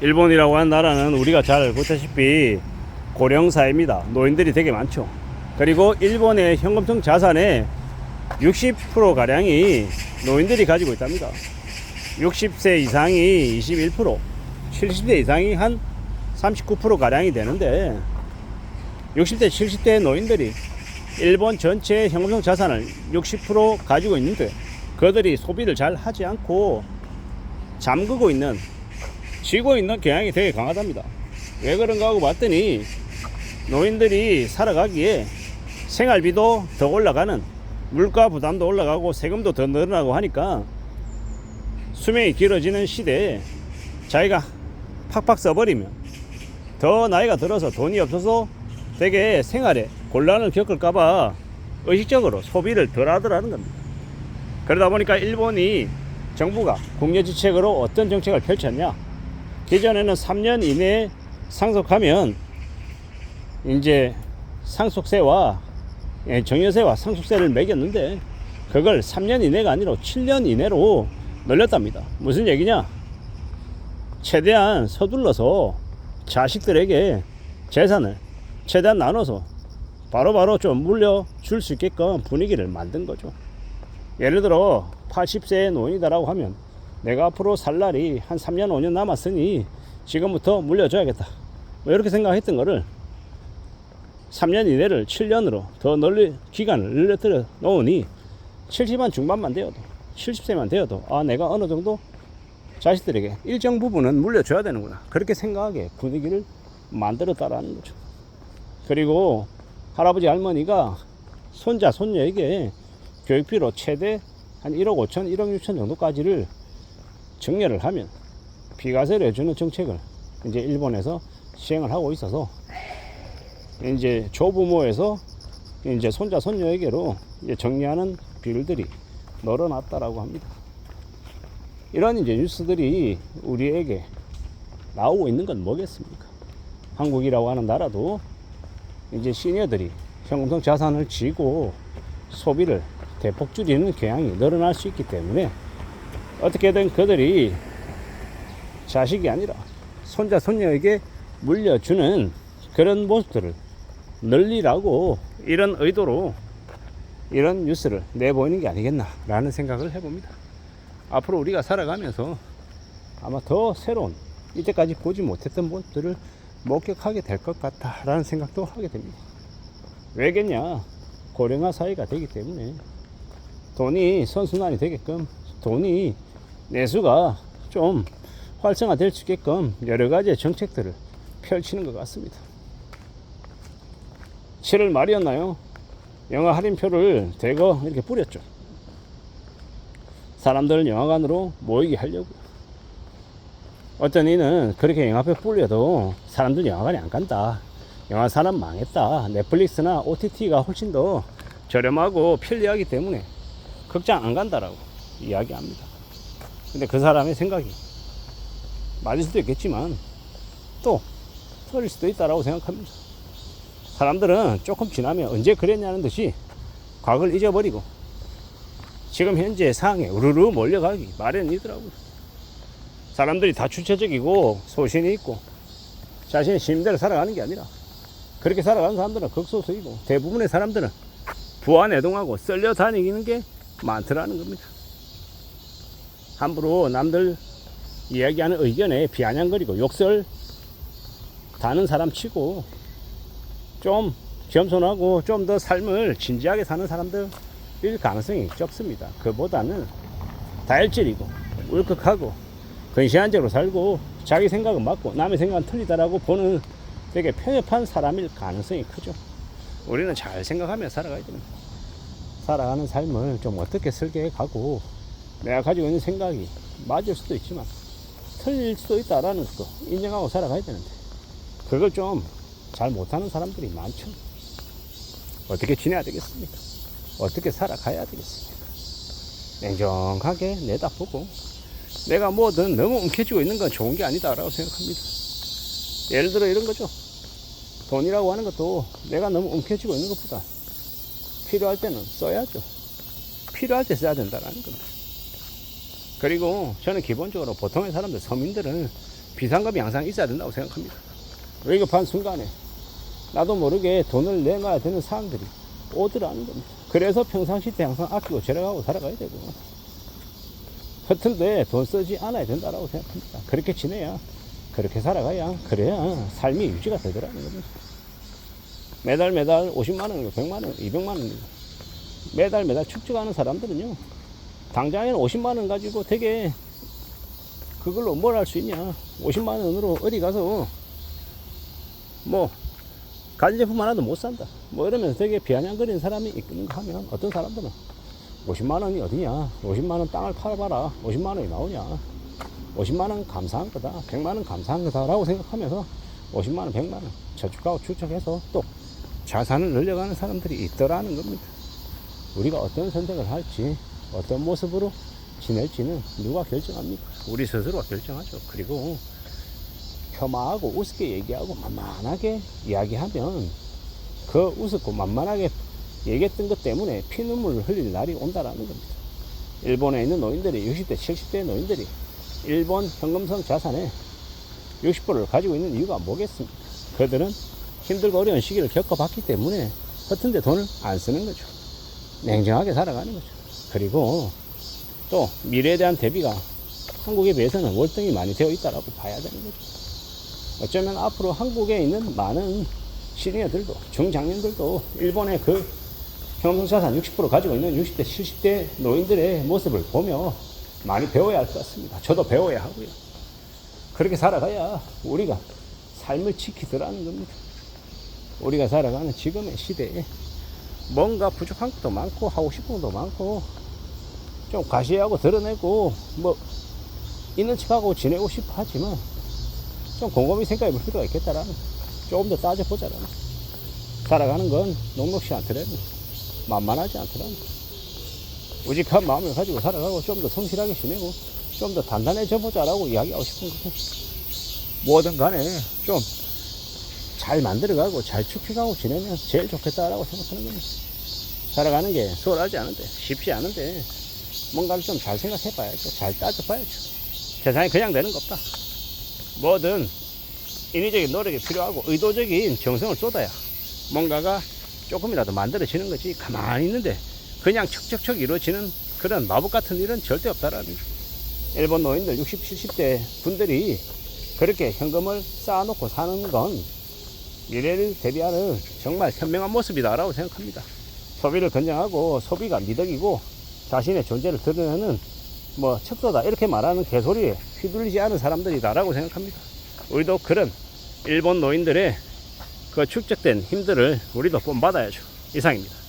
일본이라고 하는 나라는 우리가 잘 보다시피 고령사회입니다. 노인들이 되게 많죠. 그리고 일본의 현금성 자산의 60% 가량이 노인들이 가지고 있답니다. 60세 이상이 21%, 70대 이상이 한 39% 가량이 되는데 60대, 70대 노인들이 일본 전체 현금성 자산을 60% 가지고 있는데 그들이 소비를 잘 하지 않고 잠그고 있는 쥐고 있는 경향이 되게 강하답니다. 왜 그런가 하고 봤더니 노인들이 살아가기에 생활비도 더 올라가는 물가 부담도 올라가고 세금도 더 늘어나고 하니까 수명이 길어지는 시대에 자기가 팍팍 써버리면 더 나이가 들어서 돈이 없어서 되게 생활에 곤란을 겪을까봐 의식적으로 소비를 덜 하더라는 겁니다. 그러다 보니까 일본이 정부가 국내 지책으로 어떤 정책을 펼쳤냐? 기존에는 3년 이내에 상속하면 이제 상속세와 예, 정여세와 상속세를 매겼는데 그걸 3년 이내가 아니라 7년 이내로 늘렸답니다. 무슨 얘기냐? 최대한 서둘러서 자식들에게 재산을 최대한 나눠서 바로바로 좀 물려줄 수 있게끔 분위기를 만든 거죠. 예를 들어 80세의 노인이다라고 하면 내가 앞으로 살 날이 한 3년 5년 남았으니 지금부터 물려줘야겠다. 뭐 이렇게 생각했던 거를 3년 이내를 7년으로 더 널리 기간을 늘려뜨려 놓으니 70만 중반만 되어도 70세만 되어도 아 내가 어느 정도 자식들에게 일정 부분은 물려줘야 되는구나 그렇게 생각하게 분위기를 만들었다라는 거죠. 그리고 할아버지 할머니가 손자 손녀에게 교육비로 최대 한 1억 5천, 1억 6천 정도까지를 증여를 하면 비과세를 해주는 정책을 이제 일본에서 시행을 하고 있어서 이제 조부모에서 이제 손자 손녀에게로 이제 정리하는 비율들이 늘어났다라고 합니다. 이런 이제 뉴스들이 우리에게 나오고 있는 건 뭐겠습니까? 한국이라고 하는 나라도 이제 시니어들이 현금성 자산을 쥐고 소비를 대폭 줄이는 경향이 늘어날 수 있기 때문에 어떻게든 그들이 자식이 아니라 손자 손녀에게 물려주는 그런 모습들을 늘리라고 이런 의도로 이런 뉴스를 내보이는 게 아니겠나라는 생각을 해봅니다. 앞으로 우리가 살아가면서 아마 더 새로운 이때까지 보지 못했던 모습들을 목격하게 될 것 같다라는 생각도 하게 됩니다. 왜겠냐? 고령화 사회가 되기 때문에 돈이 선순환이 되게끔 돈이 내수가 좀 활성화될 수 있게끔 여러 가지의 정책들을 펼치는 것 같습니다. 7월 말이었나요? 영화 할인표를 대거 이렇게 뿌렸죠. 사람들을 영화관으로 모이게 하려고. 어떤 이는 그렇게 영화표 뿌려도 사람들 영화관에 안 간다. 영화 사람 망했다. 넷플릭스나 OTT가 훨씬 더 저렴하고 편리하기 때문에 극장 안 간다라고 이야기합니다. 근데 그 사람의 생각이 맞을 수도 있겠지만 또 틀릴 수도 있다라고 생각합니다. 사람들은 조금 지나면 언제 그랬냐는 듯이 과거를 잊어버리고 지금 현재 상황에 우르르 몰려가기 마련이더라고요. 사람들이 다 주체적이고 소신이 있고 자신의 심대로 살아가는 게 아니라 그렇게 살아가는 사람들은 극소수이고 대부분의 사람들은 부안해동하고 썰려 다니는 게 많더라는 겁니다. 함부로 남들 이야기하는 의견에 비아냥거리고 욕설 다는 사람 치고 좀 겸손하고 좀 더 삶을 진지하게 사는 사람들일 가능성이 적습니다. 그보다는 다혈질이고 울컥하고 근시안적으로 살고 자기 생각은 맞고 남의 생각은 틀리다라고 보는 되게 편협한 사람일 가능성이 크죠. 우리는 잘 생각하며 살아가야 됩니다. 살아가는 삶을 좀 어떻게 설계해 가고 내가 가지고 있는 생각이 맞을 수도 있지만 틀릴 수도 있다라는 것도 인정하고 살아가야 되는데 그걸 좀 잘 못하는 사람들이 많죠. 어떻게 지내야 되겠습니까? 어떻게 살아가야 되겠습니까? 냉정하게 내다보고 내가 뭐든 너무 움켜쥐고 있는 건 좋은 게 아니다라고 생각합니다. 예를 들어 이런 거죠. 돈이라고 하는 것도 내가 너무 움켜쥐고 있는 것보다 필요할 때는 써야죠. 필요할 때 써야 된다라는 겁니다. 그리고 저는 기본적으로 보통의 사람들, 서민들은 비상금이 항상 있어야 된다고 생각합니다. 위급한 순간에 나도 모르게 돈을 내놔야 되는 사람들이 오더라는 겁니다. 그래서 평상시 때 항상 아끼고 절약하고 살아가야 되고 허튼데 돈 쓰지 않아야 된다라고 생각합니다. 그렇게 지내야 그렇게 살아가야 그래야 삶이 유지가 되더라는 겁니다. 매달 매달 50만 원, 100만 원, 200만 원 매달 매달 축적하는 사람들은요. 당장에는 50만 원 가지고 되게 그걸로 뭘 할 수 있냐? 50만 원으로 어디 가서 뭐 가전제품 하나도 못 산다. 뭐 이러면서 되게 비아냥거리는 사람이 있는가 하면 어떤 사람들은 50만 원이 어디냐? 50만 원 땅을 팔아봐라. 50만 원이 나오냐? 50만 원 감사한 거다. 100만 원 감사한 거다 라고 생각하면서 50만 원, 100만 원 저축하고 추적해서 또 자산을 늘려가는 사람들이 있더라는 겁니다. 우리가 어떤 선택을 할지 어떤 모습으로 지낼지는 누가 결정합니까? 우리 스스로가 결정하죠. 그리고 폄하하고 우습게 얘기하고 만만하게 이야기하면 그 우습고 만만하게 얘기했던 것 때문에 피눈물을 흘릴 날이 온다라는 겁니다. 일본에 있는 노인들이 60대, 70대 노인들이 일본 현금성 자산의 60%를 가지고 있는 이유가 뭐겠습니까? 그들은 힘들고 어려운 시기를 겪어봤기 때문에 허튼데 돈을 안 쓰는 거죠. 냉정하게 살아가는 거죠. 그리고 또 미래에 대한 대비가 한국에 비해서는 월등히 많이 되어 있다라고 봐야 되는 거죠. 어쩌면 앞으로 한국에 있는 많은 시니어들도 중장년들도 일본의 그 현금자산 60% 가지고 있는 60대, 70대 노인들의 모습을 보며 많이 배워야 할 것 같습니다. 저도 배워야 하고요. 그렇게 살아가야 우리가 삶을 지키더라는 겁니다. 우리가 살아가는 지금의 시대에 뭔가 부족한 것도 많고 하고 싶은 것도 많고 좀 과시하고 드러내고 뭐 있는 척하고 지내고 싶어 하지만 좀 곰곰이 생각해 볼 필요가 있겠다라는 조금 더 따져보자라는. 살아가는 건 녹록지 않더라도 만만하지 않더라는 우직한 마음을 가지고 살아가고 좀 더 성실하게 지내고 좀 더 단단해져 보자라고 이야기하고 싶은 거고 뭐든 간에 좀 잘 만들어가고 잘 축해가고 지내면 제일 좋겠다라고 생각하는 겁니다. 살아가는 게 수월하지 않은데 쉽지 않은데 뭔가를 좀 잘 생각해 봐야죠. 잘 따져봐야죠. 세상에 그냥 되는 거 없다. 뭐든 인위적인 노력이 필요하고 의도적인 정성을 쏟아야 뭔가가 조금이라도 만들어지는 거지 가만히 있는데 그냥 척척척 이루어지는 그런 마법 같은 일은 절대 없다라는 거. 일본 노인들 60, 70대 분들이 그렇게 현금을 쌓아놓고 사는 건 미래를 대비하는 정말 현명한 모습이다라고 생각합니다. 소비를 건정하고 소비가 미덕이고 자신의 존재를 드러내는 뭐 척도다 이렇게 말하는 개소리에 휘둘리지 않은 사람들이다라고 생각합니다. 우리도 그런 일본 노인들의 그 축적된 힘들을 우리도 본받아야죠. 이상입니다.